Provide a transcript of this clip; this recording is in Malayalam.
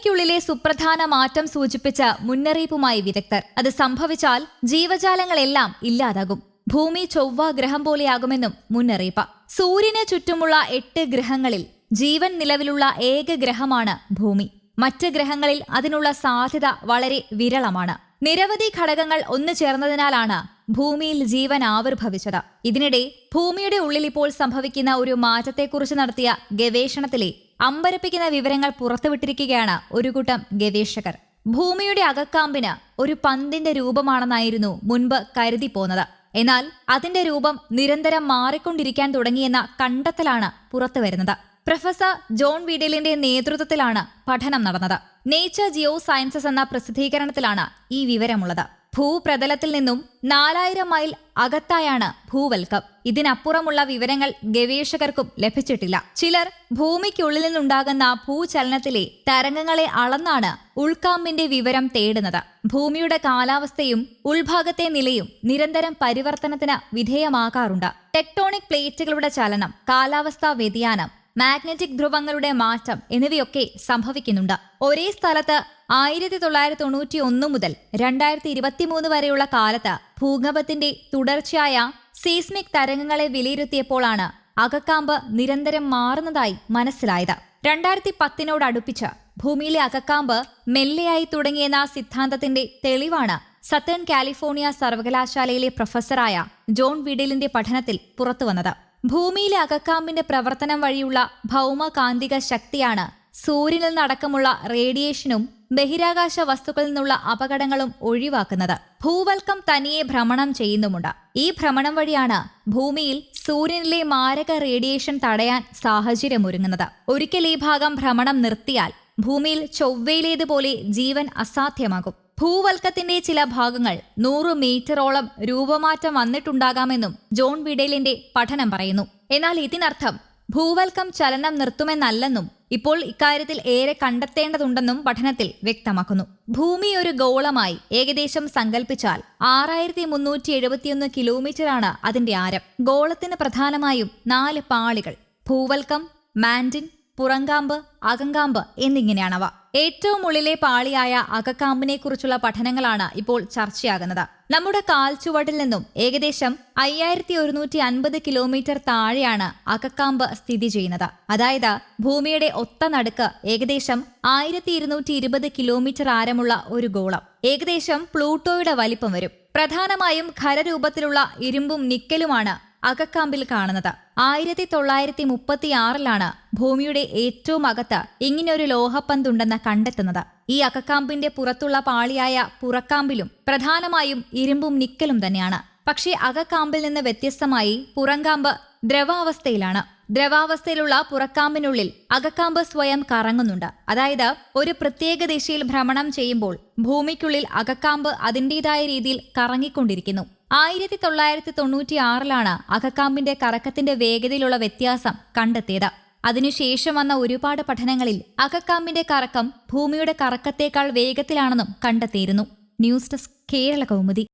ഭൂമിക്കുള്ളിലെ സുപ്രധാന മാറ്റം സൂചിപ്പിച്ച മുന്നറിയിപ്പുമായി വിദഗ്ധർ. അത് സംഭവിച്ചാൽ ജീവജാലങ്ങളെല്ലാം ഇല്ലാതാകും. ഭൂമി ചൊവ്വ ഗ്രഹം പോലെയാകുമെന്നും മുന്നറിയിപ്പ്. സൂര്യന് ചുറ്റുമുള്ള എട്ട് ഗ്രഹങ്ങളിൽ ജീവൻ നിലവിലുള്ള ഏക ഗ്രഹമാണ് ഭൂമി. മറ്റ് ഗ്രഹങ്ങളിൽ അതിനുള്ള സാധ്യത വളരെ വിരളമാണ്. നിരവധി ഘടകങ്ങൾ ഒന്നു ചേർന്നതിനാലാണ് ഭൂമിയിൽ ജീവൻ ആവിർഭവിച്ചത്. ഇതിനിടെ ഭൂമിയുടെ ഉള്ളിൽ ഇപ്പോൾ സംഭവിക്കുന്ന ഒരു മാറ്റത്തെക്കുറിച്ച് നടത്തിയ ഗവേഷണത്തിലെ അമ്പരപ്പിക്കുന്ന വിവരങ്ങൾ പുറത്തുവിട്ടിരിക്കുകയാണ് ഒരു കൂട്ടം ഗവേഷകർ. ഭൂമിയുടെ അകക്കാമ്പിന് ഒരു പന്തിന്റെ രൂപമാണെന്നായിരുന്നു മുൻപ് കരുതി പോന്നത്. എന്നാൽ അതിന്റെ രൂപം നിരന്തരം മാറിക്കൊണ്ടിരിക്കാൻ തുടങ്ങിയെന്ന കണ്ടെത്തലാണ് പുറത്തുവരുന്നത് പ്രൊഫസർ ജോൺ വീഡലിന്റെ നേതൃത്വത്തിലാണ് പഠനം നടന്നത്. നേച്ചർ ജിയോ സയൻസസ് എന്ന പ്രസിദ്ധീകരണത്തിലാണ് ഈ വിവരമുള്ളത്. ഭൂപ്രതലത്തിൽ നിന്നും നാലായിരം മൈൽ അകത്തായാണ് ഭൂവൽക്കം. ഇതിനപ്പുറമുള്ള വിവരങ്ങൾ ഗവേഷകർക്കും ലഭിച്ചിട്ടില്ല. ചിലർ ഭൂമിക്കുള്ളിൽ നിന്നുണ്ടാകുന്ന ഭൂചലനത്തിലെ തരംഗങ്ങളെ അളന്നാണ് ഉൾക്കാമ്പിന്റെ വിവരം തേടുന്നത്. ഭൂമിയുടെ കാലാവസ്ഥയും ഉൾഭാഗത്തെ നിലയും നിരന്തരം പരിവർത്തനത്തിന് വിധേയമാകാറുണ്ട്. ടെക്ടോണിക് പ്ലേറ്റുകളുടെ ചലനം കാലാവസ്ഥാ വ്യതിയാനം മാഗ്നറ്റിക് ധ്രുവങ്ങളുടെ മാറ്റം എന്നിവയൊക്കെ സംഭവിക്കുന്നുണ്ട്. ഒരേ സ്ഥലത്ത് ആയിരത്തി തൊള്ളായിരത്തി തൊണ്ണൂറ്റി ഒന്ന് മുതൽ രണ്ടായിരത്തി ഇരുപത്തി മൂന്ന് വരെയുള്ള കാലത്ത് ഭൂകമ്പത്തിന്റെ തുടർച്ചയായ സീസ്മിക് തരംഗങ്ങളെ വിലയിരുത്തിയപ്പോഴാണ് അകക്കാമ്പ് നിരന്തരം മാറുന്നതായി മനസ്സിലായത്. രണ്ടായിരത്തി പത്തിനോടടുപ്പിച്ച് ഭൂമിയിലെ അകക്കാമ്പ് മെല്ലെയായി തുടങ്ങിയെന്ന സിദ്ധാന്തത്തിന്റെ തെളിവാണ് സത്തേൺ കാലിഫോർണിയ സർവകലാശാലയിലെ പ്രൊഫസറായ ജോൺ വിഡിലിന്റെ പഠനത്തിൽ പുറത്തുവന്നത്. ഭൂമിയിലെ അകക്കാമ്പിന്റെ പ്രവർത്തനം വഴിയുള്ള ഭൗമകാന്തിക ശക്തിയാണ് സൂര്യനിൽ നിന്നടക്കമുള്ള റേഡിയേഷനും ബഹിരാകാശ വസ്തുക്കളിൽ നിന്നുള്ള അപകടങ്ങളും ഒഴിവാക്കുന്നത്. ഭൂവൽക്കം തനിയെ ഭ്രമണം ചെയ്യുന്നുമുണ്ട്. ഈ ഭ്രമണം വഴിയാണ് ഭൂമിയിൽ സൂര്യനിലെ മാരക റേഡിയേഷൻ തടയാൻ സാഹചര്യമൊരുങ്ങുന്നത്. ഒരിക്കൽ ഈ ഭാഗം ഭ്രമണം നിർത്തിയാൽ ഭൂമിയിൽ ചൊവ്വയിലേതുപോലെ ജീവൻ അസാധ്യമാകും. ഭൂവൽക്കത്തിന്റെ ചില ഭാഗങ്ങൾ നൂറ് മീറ്ററോളം രൂപമാറ്റം വന്നിട്ടുണ്ടാകാമെന്നും ജോൺ വിഡേലിന്റെ പഠനം പറയുന്നു. എന്നാൽ ഇതിനർത്ഥം ഭൂവൽക്കം ചലനം നിർത്തുമെന്നല്ലെന്നും ഇപ്പോൾ ഇക്കാര്യത്തിൽ ഏറെ കണ്ടെത്തേണ്ടതുണ്ടെന്നും പഠനത്തിൽ വ്യക്തമാക്കുന്നു. ഭൂമി ഒരു ഗോളമായി ഏകദേശം സങ്കല്പിച്ചാൽ ആറായിരത്തി മുന്നൂറ്റി എഴുപത്തിയൊന്ന് കിലോമീറ്ററാണ് അതിന്റെ ആരം. ഗോളത്തിന് പ്രധാനമായും നാല് പാളികൾ. ഭൂവൽക്കം മാൻഡിൻ പുറങ്കാമ്പ് അകങ്കാമ്പ് എന്നിങ്ങനെയാണവ. ഏറ്റവും ഉള്ളിലെ പാളിയായ അകക്കാമ്പിനെ കുറിച്ചുള്ള പഠനങ്ങളാണ് ഇപ്പോൾ ചർച്ചയാകുന്നത്. നമ്മുടെ കാൽച്ചുവടിൽ നിന്നും ഏകദേശം അയ്യായിരത്തി ഒരുന്നൂറ്റി അൻപത് കിലോമീറ്റർ താഴെയാണ് അകക്കാമ്പ് സ്ഥിതി ചെയ്യുന്നത്. അതായത് ഭൂമിയുടെ ഒത്ത നടുക്ക് ഏകദേശം ആയിരത്തി ഇരുന്നൂറ്റി ഇരുപത് കിലോമീറ്റർ ആരമുള്ള ഒരു ഗോളം. ഏകദേശം പ്ലൂട്ടോയുടെ വലിപ്പം വരും. പ്രധാനമായും ഖരരൂപത്തിലുള്ള ഇരുമ്പും നിക്കലുമാണ് അകക്കാമ്പിൽ കാണുന്നത്. ആയിരത്തി തൊള്ളായിരത്തി മുപ്പത്തിയാറിലാണ് ഭൂമിയുടെ ഏറ്റവും അകത്ത് ഇങ്ങനെയൊരു ലോഹപ്പന്തുണ്ടെന്ന് കണ്ടെത്തുന്നത്. ഈ അകക്കാമ്പിന്റെ പുറത്തുള്ള പാളിയായ പുറക്കാമ്പിലും പ്രധാനമായും ഇരുമ്പും നിക്കലും തന്നെയാണ്. പക്ഷേ അകക്കാമ്പിൽ നിന്ന് വ്യത്യസ്തമായി പുറങ്കാമ്പ് ദ്രവാവസ്ഥയിലാണ്. ദ്രവാവസ്ഥയിലുള്ള പുറക്കാമ്പിനുള്ളിൽ അകക്കാമ്പ് സ്വയം കറങ്ങുന്നുണ്ട്. അതായത് ഒരു പ്രത്യേക ദിശയിൽ ഭ്രമണം ചെയ്യുമ്പോൾ ഭൂമിക്കുള്ളിൽ അകക്കാമ്പ് അതിന്റെതായ രീതിയിൽ കറങ്ങിക്കൊണ്ടിരിക്കുന്നു. ആയിരത്തി തൊള്ളായിരത്തി തൊണ്ണൂറ്റി ആറിലാണ് അകക്കാമ്പിന്റെ കറക്കത്തിന്റെ വേഗതയിലുള്ള വ്യത്യാസം കണ്ടെത്തിയത്. അതിനുശേഷം വന്ന ഒരുപാട് പഠനങ്ങളിൽ അകക്കാമ്പിന്റെ കറക്കം ഭൂമിയുടെ കറക്കത്തേക്കാൾ വേഗത്തിലാണെന്നും കണ്ടെത്തിയിരുന്നു. News desk Kerala Kaumudi.